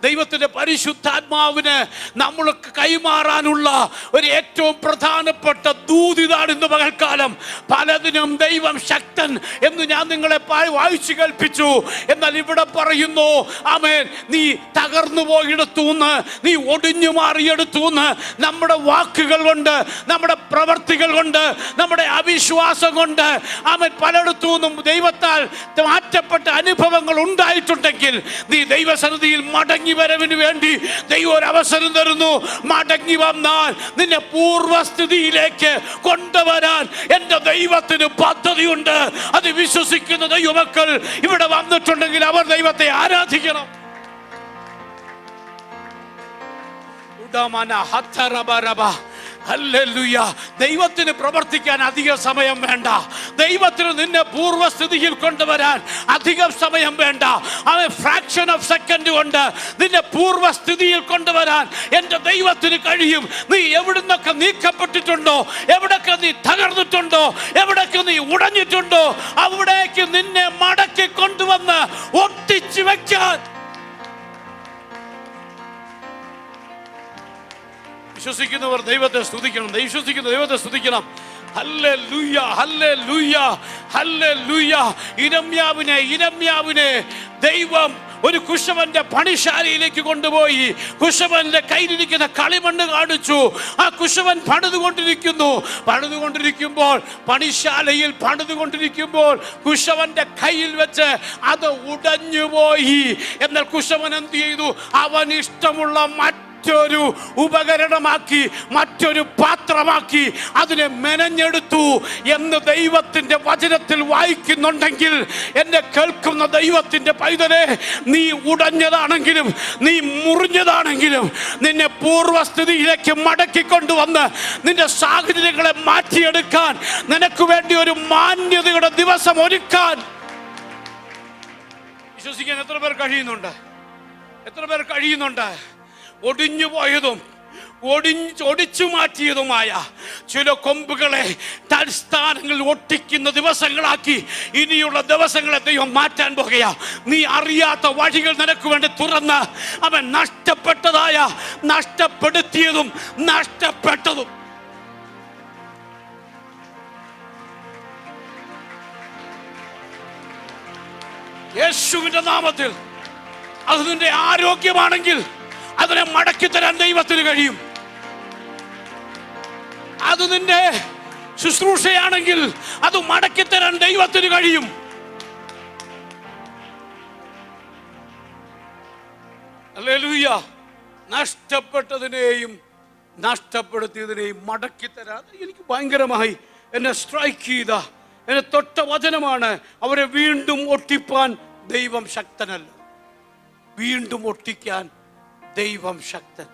ദൈവത്തിന്റെ പരിശുദ്ധാത്മാവിന് നമ്മൾക്ക് കൈമാറാനുള്ള ഒരു ഏറ്റവും പ്രധാനപ്പെട്ട ദൂതിതാണ് ഇന്ന് പകൽക്കാലം. പലതിനും ദൈവം ശക്തൻ എന്ന് ഞാൻ നിങ്ങളെ വായിച്ചു കേൾപ്പിച്ചു. എന്നാൽ ഇവിടെ പറയുന്നു ആമേൻ നീ തകർന്നു പോയിടത്തൂന്ന് നീ ഒടിഞ്ഞു മാറിയെടുത്തൂന്ന് നമ്മുടെ വാക്കുകൾ കൊണ്ട് നമ്മുടെ പ്രവർത്തികൾ കൊണ്ട് നമ്മുടെ അവിശ്വാസം കൊണ്ട് അവൻ പലയിടത്തു നിന്നും ദൈവത്താൽ മാറ്റപ്പെട്ട അനുഭവങ്ങൾ ഉണ്ടായിട്ടുണ്ടെങ്കിൽ നീ ദൈവസന്നിധിയിൽ മടങ്ങി വരവിന് വേണ്ടി ദൈവം ഒരു അവസരം തരുന്നു. മടങ്ങി വന്നാൽ നിന്നെ പൂർവസ്ഥിതിയിലേക്ക് കൊണ്ടുവരാൻ എന്റെ ദൈവത്തിന് പദ്ധതിയുണ്ട്. അത് വിശ്വസിക്കുന്ന ദൈവമക്കൾ ഇവിടെ വന്നിട്ടുണ്ടെങ്കിൽ അവർ ദൈവത്തെ ആരാധിക്കണം. ഉടമന ഹത്തറബരബ. ദൈവത്തിന് പ്രവർത്തിക്കാൻ അധിക സമയം വേണ്ട. ദൈവത്തിന് നിന്നെ പൂർവസ്ഥിതിയിൽ കൊണ്ടുവരാൻ അധികം സമയം വേണ്ട. അത് ഫ്രാക്ഷൻ ഓഫ് സെക്കൻഡ് കൊണ്ട് നിന്നെ പൂർവസ്ഥിതിയിൽ കൊണ്ടുവരാൻ എന്റെ ദൈവത്തിന് കഴിയും. നീ എവിടുന്നൊക്കെ നീക്കപ്പെട്ടിട്ടുണ്ടോ? എവിടൊക്കെ നീ തകർന്നിട്ടുണ്ടോ? എവിടൊക്കെ നീ ഉടഞ്ഞിട്ടുണ്ടോ? അവിടേക്ക് നിന്നെ മടക്കി കൊണ്ടുവന്ന് ഒട്ടിച്ചു വെക്കാൻ. വിശ്വസിക്കുന്നവർ ദൈവത്തെ സ്തുതിക്കണം. വിശ്വസിക്കുന്ന ദൈവത്തെ സ്തുതിക്കണം. ഹല്ലേ ലൂയ ഇരമ്യാവിനെ ഇരമ്യാവിനെ ദൈവം ഒരു കുശവന്റെ പണിശാലയിലേക്ക് കൊണ്ടുപോയി. കുശവന്റെ കയ്യിലിരിക്കുന്ന കളിമണ്ണ് കാണിച്ചു. ആ കുശവൻ പണിതുകൊണ്ടിരിക്കുന്നു. പണിതുകൊണ്ടിരിക്കുമ്പോൾ പണിശാലയിൽ പണിതുകൊണ്ടിരിക്കുമ്പോൾ കുശവന്റെ കയ്യിൽ വെച്ച് അത് ഉടഞ്ഞുപോയി. എന്നാൽ കുശവൻ എന്ത് ചെയ്തു? അവൻ ഇഷ്ടമുള്ള മറ്റ് മറ്റൊരു ഉപകരണമാക്കി മറ്റൊരു പാത്രമാക്കി അതിനെ മെനഞ്ഞെടുത്തു എന്ന് ദൈവത്തിന്റെ വചനത്തിൽ വായിക്കുന്നുണ്ടെങ്കിൽ എന്നെ കേൾക്കുന്ന ദൈവത്തിന്റെ പൈതലെ നീ ഉടഞ്ഞതാണെങ്കിലും നീ മുറിഞ്ഞതാണെങ്കിലും നിന്നെ പൂർവസ്ഥിതിയിലേക്ക് മടക്കിക്കൊണ്ടുവന്ന് നിന്റെ സാഹചര്യങ്ങളെ മാറ്റിയെടുക്കാൻ നിനക്ക് വേണ്ടി ഒരു മാന്യതയുടെ ദിവസം ഒരുക്കാൻ. വിശ്വസിക്കാൻ എത്ര പേർ കഴിയുന്നുണ്ട്? എത്ര പേർ കഴിയുന്നുണ്ട്? ഒടിഞ്ഞു പോയതും ഒടിഞ്ഞ് ഒടിച്ചു മാറ്റിയതുമായ ചില കൊമ്പുകളെ തൽസ്ഥാനങ്ങളിൽ ഒട്ടിക്കുന്ന ദിവസങ്ങളാക്കി ഇനിയുള്ള ദിവസങ്ങളെ ദൈവം മാറ്റാൻ പോകുകയാ. നീ അറിയാത്ത വഴികൾ നിനക്ക് വേണ്ടി തുറന്ന് അവൻ നഷ്ടപ്പെട്ടതായ നഷ്ടപ്പെടുത്തിയതും നഷ്ടപ്പെട്ടതും. യേശുവിന്റെ നാമത്തിൽ അത് നിന്റെ ആരോഗ്യമാണെങ്കിൽ അതിനെ മടക്കി തരാൻ ദൈവത്തിന് കഴിയും. അത് നിന്റെ ശുശ്രൂഷയാണെങ്കിൽ അത് മടക്കി തരാൻ ദൈവത്തിന് കഴിയും. ഹല്ലേലൂയ നഷ്ടപ്പെട്ടതിനെയും നഷ്ടപ്പെടുത്തിയതിനെയും മടക്കി തരാ എനിക്ക് ഭയങ്കരമായി എന്നെ സ്ട്രൈക്ക് ചെയ്ത എന്നെ തൊട്ട വചനമാണ് അവരെ വീണ്ടും ഒട്ടിപ്പാൻ ദൈവം ശക്തനല്ല. വീണ്ടും ഒട്ടിക്കാൻ ദൈവം ശക്തൻ.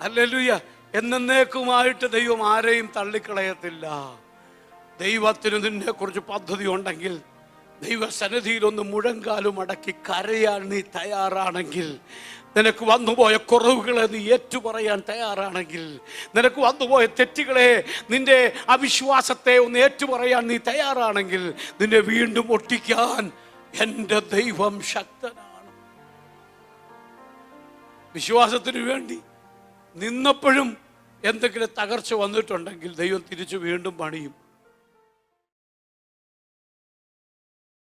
അല്ലല്ലുയ എന്നേക്കുമായിട്ട് ദൈവം ആരെയും തള്ളിക്കളയത്തില്ല. ദൈവത്തിന് നിന്നെ കുറിച്ച് പദ്ധതി ഉണ്ടെങ്കിൽ ദൈവസന്നിധിയിൽ ഒന്ന് മുഴങ്കാലും അടക്കി കരയാൻ നീ തയ്യാറാണെങ്കിൽ നിനക്ക് വന്നുപോയ കുറവുകളെ നീ ഏറ്റുപറയാൻ തയ്യാറാണെങ്കിൽ നിനക്ക് വന്നുപോയ തെറ്റുകളെ നിന്റെ അവിശ്വാസത്തെ ഒന്ന് ഏറ്റുപറയാൻ നീ തയ്യാറാണെങ്കിൽ നിന്നെ വീണ്ടും ഒട്ടിക്കാൻ എന്റെ ദൈവം ശക്തനാണ്. വിശ്വാസത്തിന് വേണ്ടി നിന്നപ്പോഴും എന്തെങ്കിലും തകർച്ച വന്നിട്ടുണ്ടെങ്കിൽ ദൈവം തിരിച്ചു വീണ്ടും പണിയും.